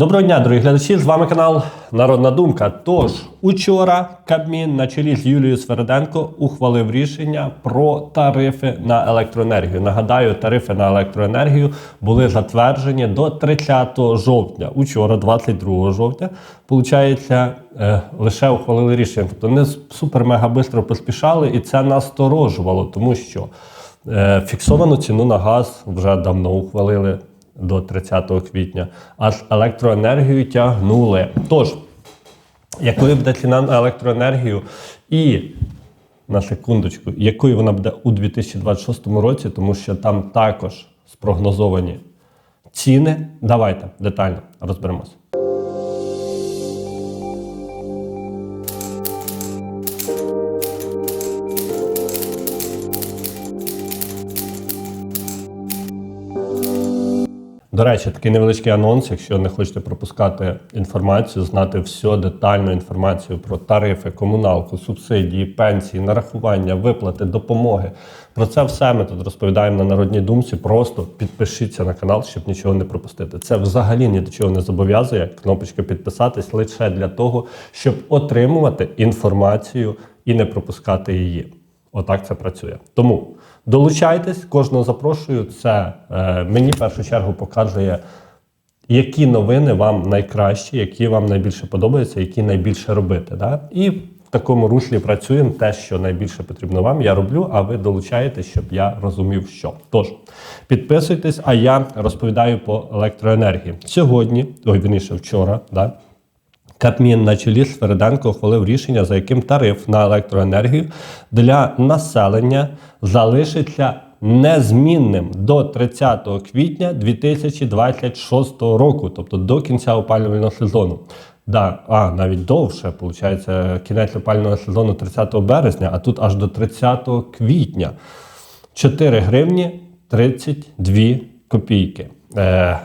Доброго дня, дорогі глядачі! З вами канал Народна Думка. Тож, учора Кабмін на чолі з Юлією Свериденко ухвалив рішення про тарифи на електроенергію. Нагадаю, тарифи на електроенергію були затверджені до 30 жовтня. Учора, 22 жовтня, получається, е, лише ухвалили рішення. Тобто не супер-мега бистро поспішали, і це насторожувало, тому що е, фіксовану ціну на газ вже давно ухвалили до 30 квітня, аж електроенергію тягнули. Тож, якою буде ціна на електроенергію і на секундочку, якою вона буде у 2026 році, тому що там також спрогнозовані ціни. Давайте детально розберемося. До речі, такий невеличкий анонс. Якщо не хочете пропускати інформацію, знати всю детальну інформацію про тарифи, комуналку, субсидії, пенсії, нарахування, виплати, допомоги. Про це все ми тут розповідаємо на народній думці. Просто підпишіться на канал, щоб нічого не пропустити. Це взагалі ні до чого не зобов'язує. Кнопочка підписатись лише для того, щоб отримувати інформацію і не пропускати її. Отак це працює. Тому долучайтесь, кожного запрошую. Це е, мені в першу чергу показує, які новини вам найкращі, які вам найбільше подобаються, які найбільше робити. Да? І в такому руслі працюємо. Те, що найбільше потрібно вам, я роблю, а ви долучаєтесь, щоб я розумів, що. Тож, підписуйтесь, а я розповідаю по електроенергії. Сьогодні, ой, вірніше, вчора, да, Кабмін на чолі з Свериденко ухвалив рішення, за яким тариф на електроенергію для населення залишиться незмінним до 30 квітня 2026 року, тобто до кінця опалювального сезону. Да, а навіть довше, виходить, кінець опалювального сезону 30 березня, а тут аж до 30 квітня. 4 гривні 32 копійки. Е,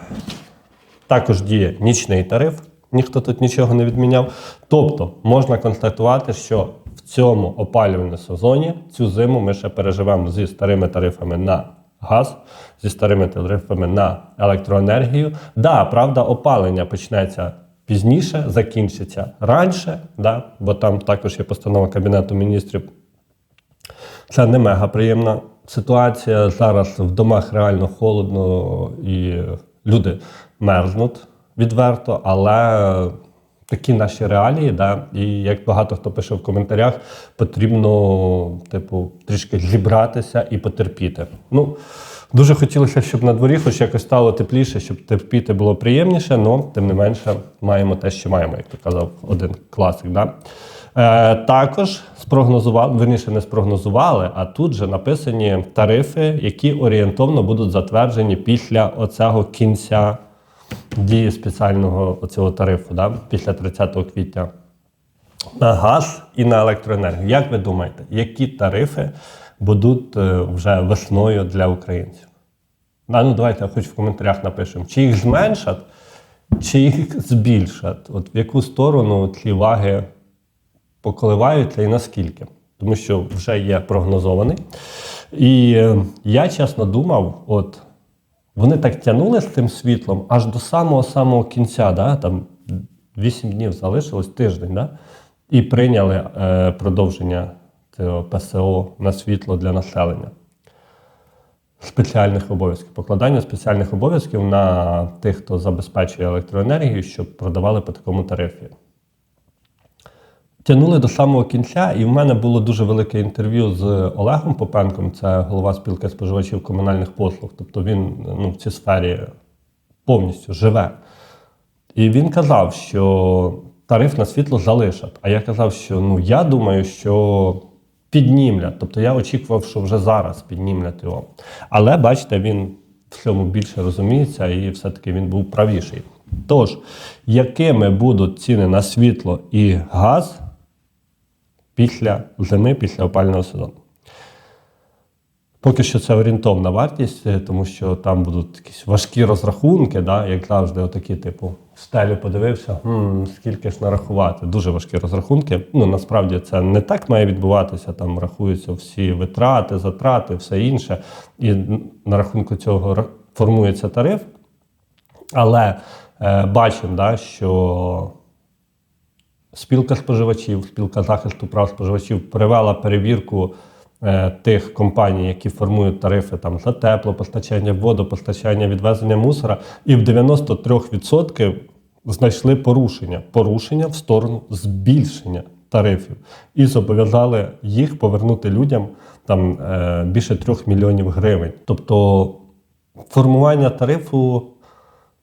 також діє нічний тариф, ніхто тут нічого не відміняв. Тобто можна констатувати, що в цьому опалювальному сезоні цю зиму ми ще переживемо зі старими тарифами на газ, зі старими тарифами на електроенергію. Да, правда, опалення почнеться пізніше, закінчиться раніше, да, бо там також є постанова Кабінету міністрів. Це не мега приємна ситуація. Зараз в домах реально холодно і люди мерзнуть відверто, але такі наші реалії, да, і як багато хто пише в коментарях, потрібно, типу, трішки зібратися і потерпіти. Ну, дуже хотілося, щоб на дворі хоч якось стало тепліше, щоб терпіти було приємніше, але тим не менше маємо те, що маємо, як то казав один класик. Да? Е, також спрогнозували, верніше не спрогнозували, а тут же написані тарифи, які орієнтовно будуть затверджені після оцього кінця дії спеціального оцього тарифу да, після 30 квітня на газ і на електроенергію. Як ви думаєте, які тарифи будуть е, вже весною для українців? А ну давайте хоч в коментарях напишемо, чи їх зменшать, чи їх збільшать. От в яку сторону ці ваги поколиваються і наскільки? Тому що вже є прогнозований. І е, я чесно думав, от вони так тягнули з тим світлом аж до самого-самого кінця, да? там 8 днів залишилось тиждень, да? і прийняли е, продовження цього ПСО на світло для населення. Спеціальних обов'язків, покладання спеціальних обов'язків на тих, хто забезпечує електроенергію, щоб продавали по такому тарифі. Тягнули до самого кінця, і в мене було дуже велике інтерв'ю з Олегом Попенком, це голова спілки споживачів комунальних послуг. Тобто він ну, в цій сфері повністю живе. І він казав, що тариф на світло залишать. А я казав, що ну я думаю, що піднімлять. Тобто я очікував, що вже зараз піднімлять його. Але бачите, він в цьому більше розуміється, і все-таки він був правіший. Тож, якими будуть ціни на світло і газ? Після зими, після опального сезону. Поки що це орієнтовна вартість, е, тому що там будуть якісь важкі розрахунки, да, як завжди, отакі, типу, в стелю подивився, хм, скільки ж нарахувати. Дуже важкі розрахунки. Ну, насправді це не так має відбуватися. Там рахуються всі витрати, затрати, все інше. І на рахунку цього формується тариф. Але е, бачимо, да, що спілка споживачів, спілка захисту прав споживачів провела перевірку е, тих компаній, які формують тарифи там, за теплопостачання, водопостачання, відвезення мусора, і в 93% знайшли порушення. Порушення в сторону збільшення тарифів і зобов'язали їх повернути людям там е, більше 3 мільйонів гривень. Тобто формування тарифу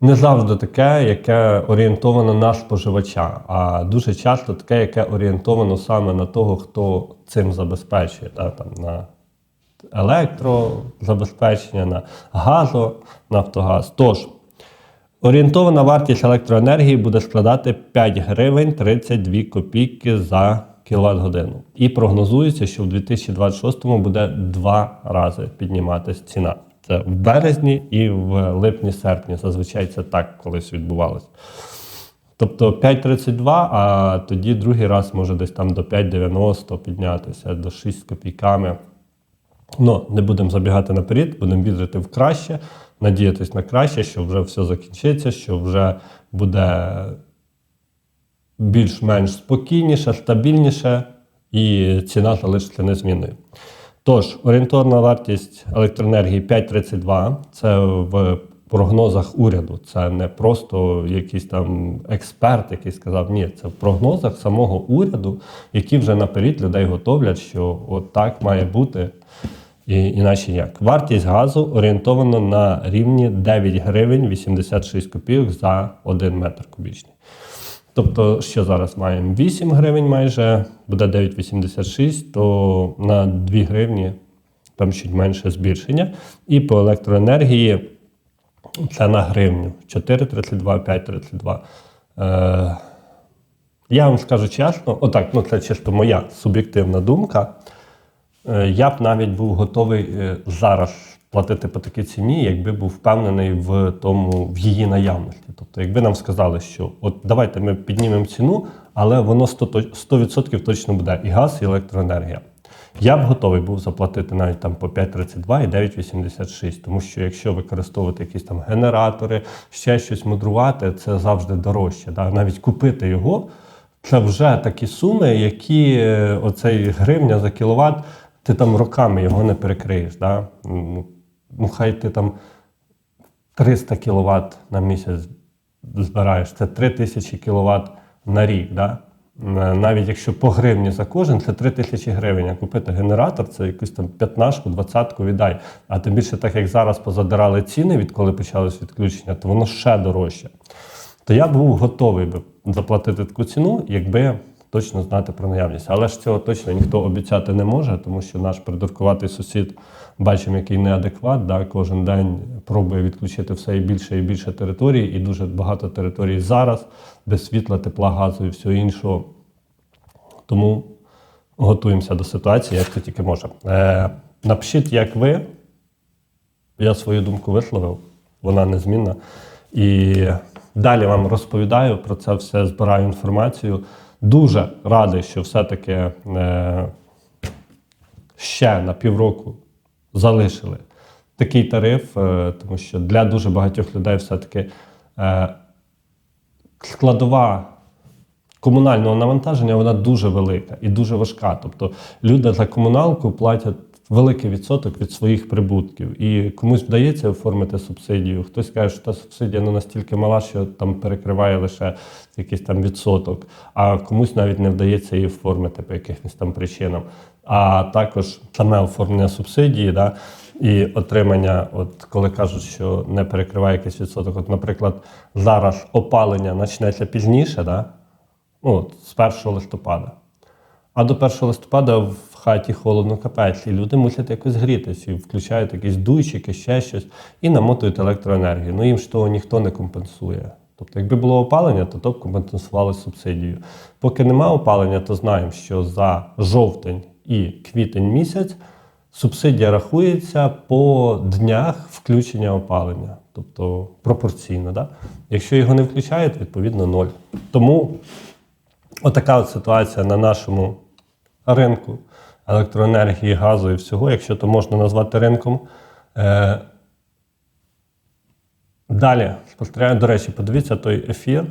не завжди таке, яке орієнтовано на споживача, а дуже часто таке, яке орієнтовано саме на того, хто цим забезпечує, да, там, на електрозабезпечення, на газо, Нафтогаз. Тож, орієнтована вартість електроенергії буде складати 5 гривень 32 копійки за кіловат годину. І прогнозується, що в 2026 буде два рази підніматися ціна. Це в березні і в липні-серпні. Зазвичай це так колись відбувалося. Тобто 5,32, а тоді другий раз може десь там до 5,90 піднятися, до 6 з копійками. Ну, не будемо забігати наперед, будемо вірити в краще, надіятись на краще, що вже все закінчиться, що вже буде більш-менш спокійніше, стабільніше, і ціна залишиться незмінною. Тож, орієнтовна вартість електроенергії 5,32 це в прогнозах уряду. Це не просто якийсь там експерт, який сказав, ні, це в прогнозах самого уряду, які вже наперед людей готовлять, що от так має бути. І, іначе як. Вартість газу орієнтована на рівні 9 гривень 86 копійок за 1 метр кубічний. Тобто, що зараз маємо? 8 гривень майже, буде 9,86, то на 2 гривні там чуть менше збільшення. І по електроенергії це на гривню 4,32, 5,32. Е, я вам скажу чесно, отак, ну це чисто моя суб'єктивна думка. Е, Я б навіть був готовий е, зараз платити по такій ціні, якби був впевнений в тому, в її наявності. Тобто, якби нам сказали, що от давайте ми піднімемо ціну, але воно 100%, точно буде і газ, і електроенергія. Я б готовий був заплатити навіть там по 5,32 і 9,86, тому що якщо використовувати якісь там генератори, ще щось мудрувати, це завжди дорожче. Да? Навіть купити його це вже такі суми, які е, оцей гривня за кіловат, ти там роками його не перекриєш. Да? Ну, ну, хай ти там 300 кВт на місяць збираєш, це 3000 кВт на рік. Да? Е, Навіть якщо по гривні за кожен, це 3000 гривень. А купити генератор, це якусь там 15-ку, 20-ку віддай. А тим більше, так як зараз позадирали ціни, відколи почалось відключення, то воно ще дорожче. То я був готовий би заплатити таку ціну, якби точно знати про наявність. Але ж цього точно ніхто обіцяти не може, тому що наш придуркуватий сусід бачимо, який неадекват. Да, кожен день пробує відключити все і більше і більше територій, і дуже багато територій зараз без світла, тепла, газу і всього іншого. Тому готуємося до ситуації, як це тільки може. Е, напишіть, як ви. Я свою думку висловив, вона незмінна. І далі вам розповідаю про це все, збираю інформацію. Дуже радий, що все-таки е, ще на півроку залишили такий тариф, е, тому що для дуже багатьох людей все-таки е, складова комунального навантаження вона дуже велика і дуже важка. Тобто люди за комуналку платять великий відсоток від своїх прибутків. І комусь вдається оформити субсидію. Хтось каже, що та субсидія не настільки мала, що там перекриває лише якийсь там відсоток, а комусь навіть не вдається її оформити по якихось там причинам. А також саме оформлення субсидії, да, і отримання, от коли кажуть, що не перекриває якийсь відсоток. От, наприклад, зараз опалення почнеться пізніше, да, ну, от, з 1 листопада. А до 1 листопада в хаті холодно капець, і люди мусять якось грітися, і включають якісь дуйчики, ще щось, і намотують електроенергію. Ну їм ж того ніхто не компенсує. Тобто, якби було опалення, то то б компенсували субсидію. Поки нема опалення, то знаємо, що за жовтень і квітень місяць субсидія рахується по днях включення опалення, тобто пропорційно. Да? Якщо його не включають, відповідно ноль. Тому Отака от ситуація на нашому ринку електроенергії, газу і всього, якщо то можна назвати ринком. Е, Далі до речі, подивіться той ефір.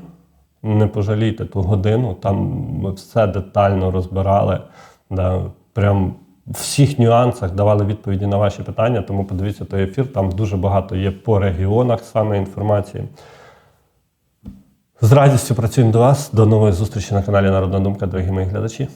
Не пожалійте ту годину. Там ми все детально розбирали. Да, прям в всіх нюансах давали відповіді на ваші питання. Тому подивіться той ефір. Там дуже багато є по регіонах саме інформації. З радістю працюємо до вас. До нової зустрічі на каналі Народна Думка, дорогі мої глядачі.